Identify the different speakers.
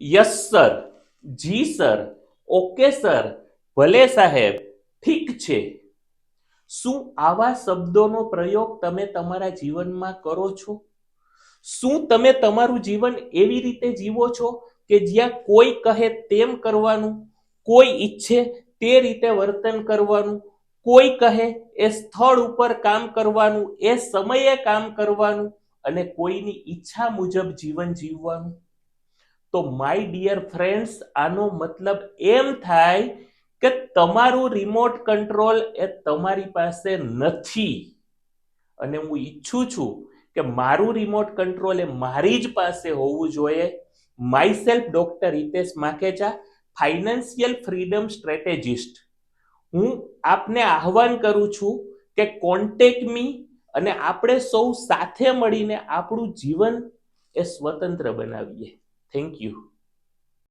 Speaker 1: Yes sir ji sir okay sir ભલે, સાહેબ. ઠીક છે. શું આવા શબ્દોનો પ્રયોગ તમે તમારા જીવનમાં કરો છો? શું તમે તમારું જીવન એવી રીતે જીવો છો કે જ્યાં કોઈ કહે તેમ કરવાનું, કોઈ ઈચ્છે તે રીતે વર્તન કરવાનું, કોઈ કહે એ સ્થળ ઉપર કામ કરવાનું, એ સમયે કામ કરવાનું અને કોઈની ઈચ્છા મુજબ જીવન જીવવાનું? તો માય ડિયર ફ્રેન્ડ્સ આનો મતલબ એમ થાય કે તમારું રિમોટ કંટ્રોલ એ તમારી પાસે નથી. અને હું ઈચ્છું છું કે મારું રિમોટ કંટ્રોલ એ મારી જ પાસે હોવું જોઈએ. Myself doctor Hitesh Makhecha financial freedom strategist હું આપને આહવાન કરું છું કે કોન્ટેક્ટ મી અને આપણે સૌ સાથે મળીને આપણું જીવન એ સ્વતંત્ર બનાવીએ. Thank you.